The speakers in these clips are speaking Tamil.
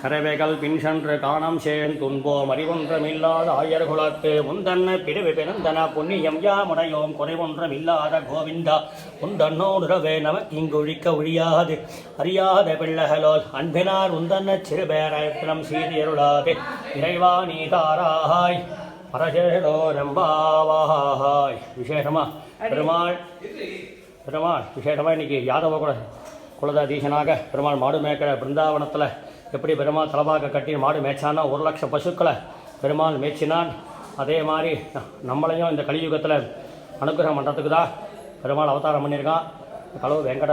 கரவைகள் பின் சென்று காணம் சேன் துன்போம் அறிவொன்றமில்லாத ஆயர் குலத்து முந்தன்ன பிறவி பிறந்தன புண்ணியம் யாமுடையோம் குறைவொன்றமில்லாத கோவிந்தா. உந்தன்னோடுறவே நமக்கிங்கொழிக்க ஒழியாது. அறியாத பிள்ளைகளோல் அன்பினார் உந்தன்ன சிறுபேரத்தினம் சீரியருளாது. இறைவா நீ தாராய் பரஜேடோ ரம்பாவாய் விசேஷமா பெருமாள். பெருமாள் விசேஷமாக இன்னைக்கு யாதவ குல குலதாதீசனாக பெருமாள் மாடு மேய்க்கிற பிருந்தாவனத்தில் எப்படி பெருமாள் தலபாக கட்டி மாடு மேய்ச்சான்னா ஒரு லட்சம் பசுக்களை பெருமாள் மேய்ச்சினான். அதே மாதிரி ந- நம்மளையும் இந்த கலியுகத்தில் அனுகிரகம் பண்ணுறதுக்கு தான் பெருமாள் அவதாரம் பண்ணியிருக்கான். ஹலோ வெங்கட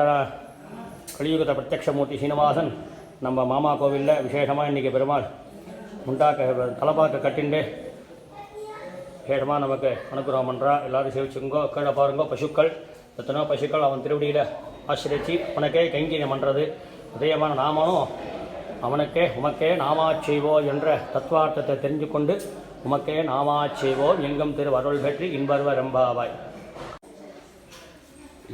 கலியுகத்தை பிரத்யக்ஷமூர்த்தி சீனிவாசன் நம்ம மாமா கோவிலில் விசேஷமாக இன்றைக்கி பெருமாள் உண்டாக்க தலபாக்க கட்டிண்டு விசேஷமாக நமக்கு அனுகிரகம் பண்ணுறா எல்லாரும் சேவிச்சுங்கோ கீழே பாருங்கோ பசுக்கள். எத்தனையோ பசுக்கள் அவன் திருவடியில் ஆசிரிச்சு உனக்கே கைங்கரியம் பண்ணுறது அதேமான நாமனும் அவனுக்கே உமக்கே நாமாச்செய்வோ என்ற தத்துவார்த்தத்தை தெரிஞ்சு கொண்டு உமக்கே நாமாச்செய்வோ எங்கும் திரு அருள் பெற்று இன்பர்வ ரெம்பாவாய்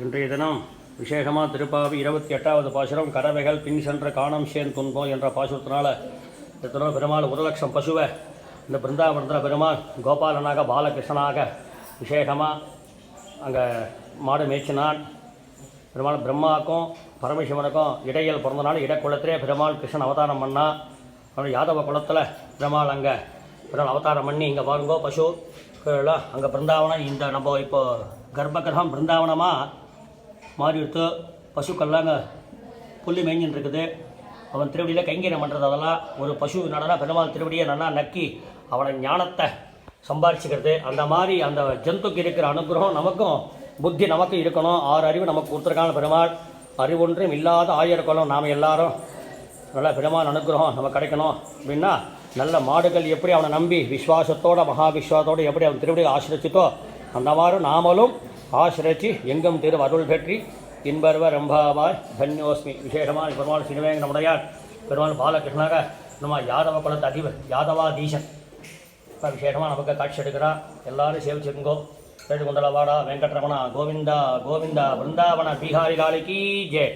இன்றைய தினம் விசேஷமாக திருப்பாவி இருபத்தி எட்டாவது பாசுரம் கறவைகள் பின் சென்ற காணம் சேன் துன்பம் என்ற பாசுரத்தினால எத்தனோ பெருமாள் ஒரு லட்சம் பசுவை இந்த பிருந்தாவனத்தில் பெருமாள் கோபாலனாக பாலகிருஷ்ணனாக விசேஷமாக அங்கே மாடு மேய்ச்சினான். பெருமாள் பிரம்மாவுக்கும் பரமசிவனுக்கும் இடையில் பிறந்தனால இடக்குளத்திலே பெருமாள் கிருஷ்ணன் அவதாரம் பண்ணா. அவன் யாதவ குலத்தில் பெருமாள் அங்கே பெருமாள் அவதாரம் பண்ணி இங்கே பாருங்கோ பசு எல்லாம் அங்கே பிருந்தாவனம் இந்த நம்ம இப்போ கர்ப்பகிரகம் பிருந்தாவனமாக மாறி எடுத்து பசுக்கள்லாம் அங்கே புல்லு மேய்ஞ்சின்னு இருக்குது. அவன் திருவடியில் கைங்கரியம் பண்ணுறது அதெல்லாம் ஒரு பசு நடனா பெருமாள் திருவடியை நல்லா நக்கி அவனை ஞானத்தை சம்பாரிச்சுக்கிறது. அந்த மாதிரி அந்த ஜந்துக்கு இருக்கிற அனுகிரகம் நமக்கும் புத்தி நமக்கு இருக்கணும். ஆறு அறிவு நமக்கு கொடுத்துருக்கான பெருமாள். அறிவொன்றும் இல்லாத ஆயிரம் நாம் எல்லாரும். நல்ல பெருமாள் அனுகிரகம் நமக்கு கிடைக்கணும். அப்படின்னா நல்ல மாடுகள் எப்படி அவனை நம்பி விஸ்வாசத்தோட மகாவிஸ்வாசத்தோடு எப்படி அவன் திருவடியை ஆசிரிச்சித்தோ அந்த மாதிரி நாமளும் ஆசிரிச்சு எங்கும் திரு அருள் பெற்றி இன்பர்வ ரம்பாவாய். தன்யோஸ்மி. விசேஷமான பெருமாள் சிறுவேங்கனமுடையார் பெருமாள் பாலகிருஷ்ணாக நம்ம யாதவ குலத்து அதிபர் யாதவாதீசன். இப்போ விசேஷமாக நமக்கு காட்சி எடுக்கிறான் எல்லாரும் சேவிச்சுருங்கோ. கேட்டுக்கொண்டல வாடா வெங்கட்ரமணா கோவிந்தா கோவிந்தா பிருந்தாவன பீகாரி காளிக்கு ஜெய்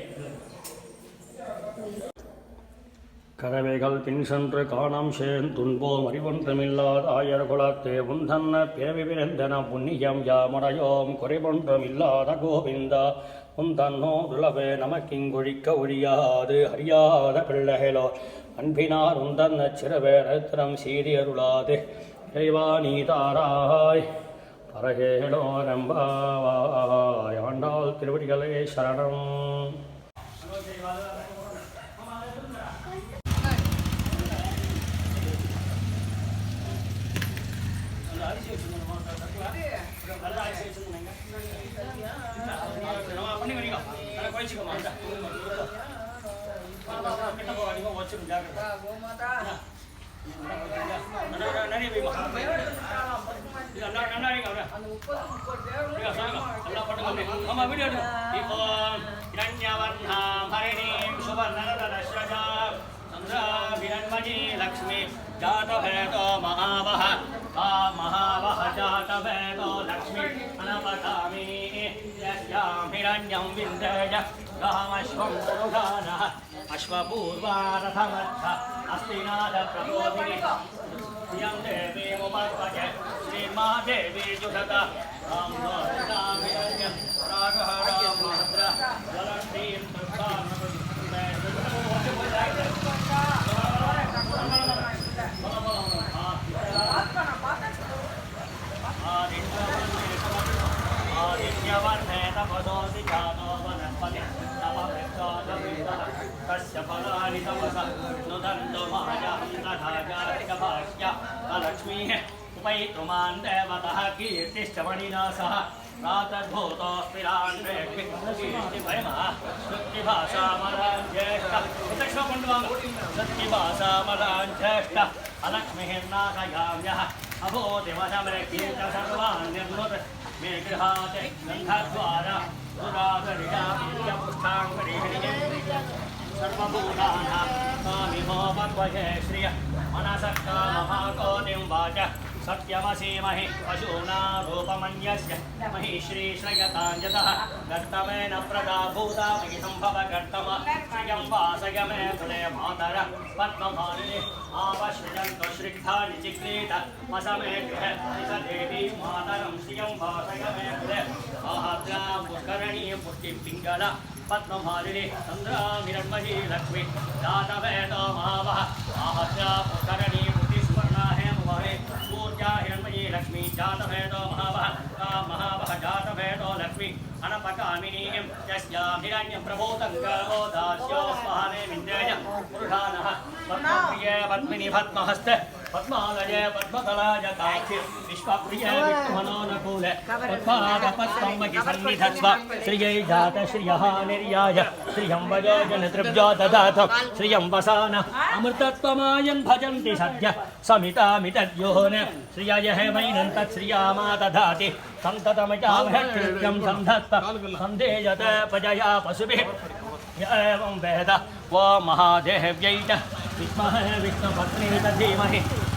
கரவைகள் பின் சென்று காணம் சேன் துன்போம் அறிவொன்றமில்லாத ஆயர் குலத்தே உந்தன்ன பிறவி பிறந்தன புண்ணியம் யாமடையோம் குறைவொன்றமில்லாத கோவிந்தா. உந்தன்னோ உளவே நமக்கிங்குழிக்க ஒழியாது அறியாத பிள்ளைகளோ அன்பினார் உந்தன்ன சிறுவேரத்திரம் சீரி சீரியருளாது இறைவா நீ தாராய் பரகேளோ நம்பாவாய் ஆண்டாள் திருவடிகளே சரணம். लक्ष्मी जातभेदो महावह आ महावह जातभेदो लक्ष्मी अनपठामि यस्यां हिरण्यं विन्देय गहमश्वं पुरुषानः अस्तिनाथ प्रबोधिनी यं देवी उपासके श्रीमहादेवी जुषता राम रामयज्ञं राघः रामभद्र वरष्ठीं तृप्तां आदित्यवर्णे तपसोऽसि जानो वनस्पतिः नमः तस्य फलानि तपस नु दण्डमायान्तराजार्कभाष्य लक्ष्मीः उपयितुमान् देवतः कीर्तिश्चमणिना सह ृत्तिभाषामलाञ्ज्येष्ठ अलक्ष्मीर्नाशयाम्यः अभो दिवसमृकीर्त सर्वान् निर्मृत्। मे गृहात् गन्धद्वारा दुरात् सर्वभूतानां स्वामिमो भगवहे श्रिय सत्यमसीमहि पशूना रूपमन्यस्य महिश्रीश्रयताञ्जतः गर्तमेन प्रदा भूता मयि सम्भव गर्तम वासय मे कुले मातर। पद्मभारिणे आपश्रियन्तो श्रिग्धानि चिक्रीत। मसमे गृह देवी मातरं श्रियं वासय मे कुले। आहाद्रा पुष्करणी पुष्टिं पद्ममालिनि चन्द्राभिरम्भहि लक्ष्मि दातवेदो मावः आहत्या पुष्करणी बुद्धिस्वर्णा हेमवहे सूर्या हिरण्मयी लक्ष्मी जातवेदो महावः का महावः जातवेदो लक्ष्मी, अनपकामिनीयं यस्यां हिरण्यं प्रभूतङ्गो पद्महस्त पद्मालये पद्मतलाय काक्षि विश्वप्रिये विष्णुमनोनकूले पद्मादपद्ममि सन्निधत्स्व श्रियै जात श्रियः निर्याय श्रियं वयो जनतृभ्यो ददात श्रियं वसान अमृतत्वमायं भजन्ति सद्य समितामितद्योन श्रियय हेमैनं तत्श्रियामा दधाति सन्धत्त सन्धेयत पजया पशुभिः एवं वेद वो महादेव्यै च विद्महे विष्णुपत्नी च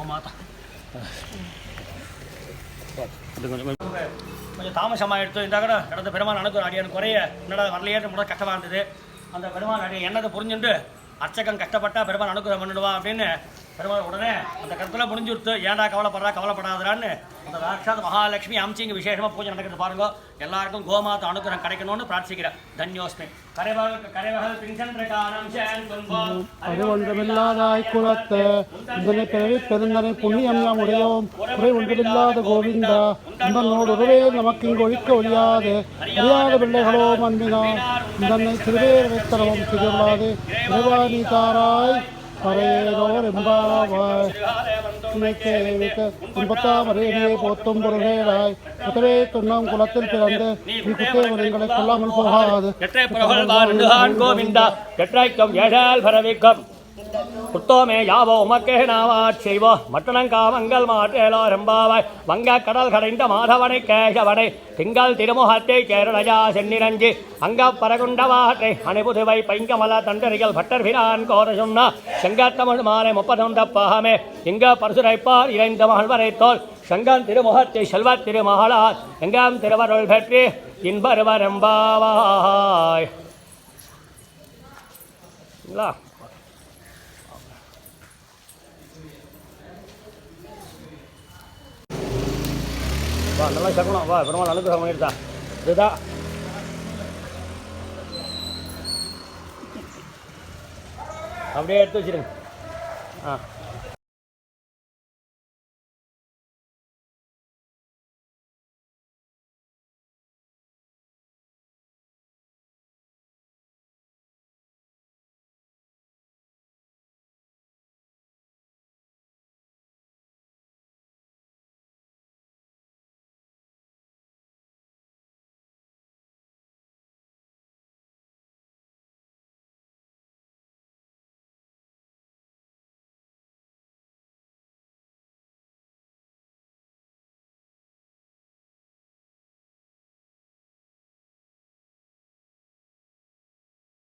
போமாதான் கொஞ்சம் தாமசமாக எடுத்து இந்த கூட நடந்த பெருமாள் அணுக்கு அடியானு குறைய என்னடா வரலையே முட கஷ்டமாக இருந்தது. அந்த பெருமாள் அடியை என்னதை புரிஞ்சுண்டு? அர்ச்சகம் கஷ்டப்பட்டா பெருமாள் அணுக்குறை பண்ணிடுவான் அப்படின்னு பெருமாள் உடனே அந்த கருத்தில் முடிஞ்சு கொடுத்து ஏன்டா கவலைப்படுறா? கவலைப்படாதான்னு அந்த சாட்சாத் மகாலட்சுமி அம்சி இங்கே விசேஷமாக பூஜை நடக்கிறது பாருங்க. எல்லாருக்கும் கோமாதா அனுகிரகம் கிடைக்கணும்னு பிரார்த்திக்கிறேன். தன்யோஸ்மி. கரைவகல் கரைவகல் பின்சென்ற பிறவி பெருந்தனை புண்ணியம் யாம் உடையோம். குறை ஒன்றுமில்லாத கோவிந்தா. உறவே நமக்கு இங்கு ஒழிக்க ஒழியாது. அறியாத பிள்ளைகளோ திருவேர் இறைவாணி தாராய் நினைக்க துன்பத்தாம் அறையிலே போத்தும் பொருளேடாய் அதுவே துண்ணம் குலத்தில் பிறந்து நீ குத்தேவனங்களை கொல்லாமல் போகாது. கோவிந்தா எற்றைக்கும் ஏழால் பரவிக்கும். புத்தோமே யாவோ உமக்கே நாவாட் செய்வோ. மட்டணங்காமங்கள் மாற்றேலோ ரெம்பாவாய் வங்க கடல் கடைந்த மாதவனை கேசவனை. திங்கள் திருமுகத்தை கேரளஜா சென்னிரஞ்சி அங்க பரகுண்டவாற்றை அணிபுதுவை பைங்கமல தண்டரிகள் பட்டர்பிரான் கோர சொன்னா. செங்கத்தமிழ் மாலை முப்பதொண்ட பாகமே. இங்க பரசுரைப்பார் இறைந்த மகள்வரை தோல். செங்கான் திருமுகத்தை செல்வ திருமகளார். எங்காம் திருவருள் பெற்றி இன்பருவரம்பாவாய். சரிங்களா வா நல்லா சகுனம் வா பெருமாள் அனுகிரகம் பண்ணிருந்தா இதுதான் அப்படியே எடுத்து வச்சிருங்க. ஆ.